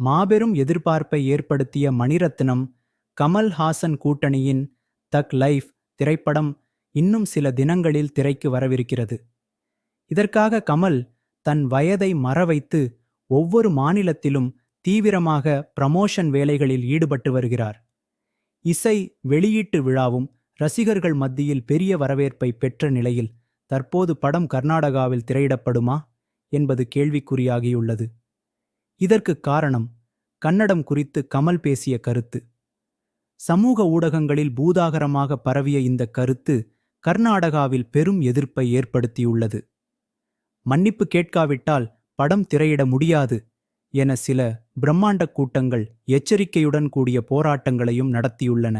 மாபெரும் எதிர்பார்ப்பை ஏற்படுத்திய மணிரத்னம் கமல்ஹாசன் கூட்டணியின் தக் லைஃப் திரைப்படம் இன்னும் சில தினங்களில் திரைக்கு வரவிருக்கிறது. இதற்காக கமல் தன் வயதை மறவைத்து ஒவ்வொரு மாநிலத்திலும் தீவிரமாக பிரமோஷன் வேலைகளில் ஈடுபட்டு வருகிறார். இசை வெளியீட்டு விழாவும் ரசிகர்கள் மத்தியில் பெரிய வரவேற்பை பெற்ற நிலையில் தற்போது படம் கர்நாடகாவில் திரையிடப்படுமா என்பது கேள்விக்குறியாகியுள்ளது. இதற்கு காரணம் கன்னடம் குறித்து கமல் பேசிய கருத்து. சமூக ஊடகங்களில் பூதாகரமாக பரவிய இந்த கருத்து கர்நாடகாவில் பெரும் எதிர்ப்பை ஏற்படுத்தியுள்ளது. மன்னிப்பு கேட்காவிட்டால் படம் திரையிட முடியாது என சில பிரம்மாண்ட கூட்டங்கள் எச்சரிக்கையுடன் கூடிய போராட்டங்களையும் நடத்தியுள்ளன.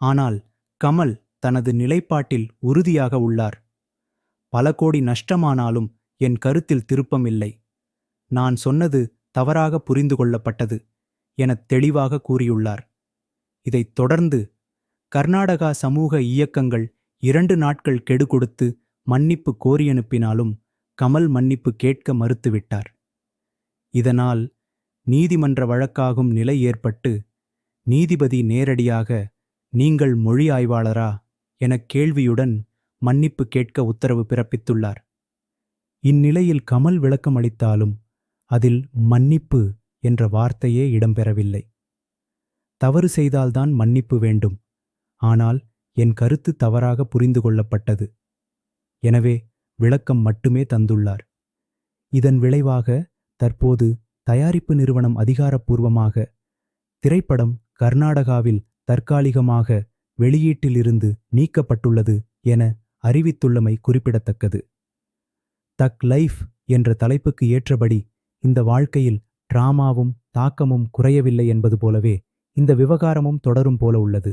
ஆனால் கமல் தனது நிலைப்பாட்டில் உறுதியாக உள்ளார். பல கோடி நஷ்டமானாலும் என் கருத்தில் திருப்பமில்லை நான் சொன்னது தவறாக புரிந்து கொள்ளப்பட்டது எனத் தெளிவாக கூறியுள்ளார். இதைத் தொடர்ந்து கர்நாடகா சமூக இயக்கங்கள் இரண்டு நாட்கள் கெடு கொடுத்து மன்னிப்பு கோரியனுப்பினாலும் கமல் மன்னிப்பு கேட்க மறுத்துவிட்டார். இதனால் நீதிமன்ற வழக்காகும் நிலை ஏற்பட்டு நீதிபதி நேரடியாக நீங்கள் மொழி ஆய்வாளரா? எனக் கேள்வியுடன் மன்னிப்பு கேட்க உத்தரவு பிறப்பித்துள்ளார். இந்நிலையில் கமல் விளக்கம் அளித்தாலும் அதில் மன்னிப்பு என்ற வார்த்தையே இடம்பெறவில்லை. தவறு செய்தால்தான் மன்னிப்பு வேண்டும். ஆனால் என் கருத்து தவறாக புரிந்து கொள்ளப்பட்டது. எனவே விளக்கம் மட்டுமே தந்துள்ளார். இதன் விளைவாக தற்போது தயாரிப்பு நிறுவனம் அதிகாரப்பூர்வமாக திரைப்படம் கர்நாடகாவில் தற்காலிகமாக வெளியீட்டிலிருந்து நீக்கப்பட்டுள்ளது என அறிவித்துள்ளமை குறிப்பிடத்தக்கது. தக் லைஃப் என்ற தலைப்புக்கு ஏற்றபடி இந்த வாழ்க்கையில் டிராமாவும் தாக்கமும் குறையவில்லை என்பது போலவே இந்த விவகாரமும் தொடரும் போல உள்ளது.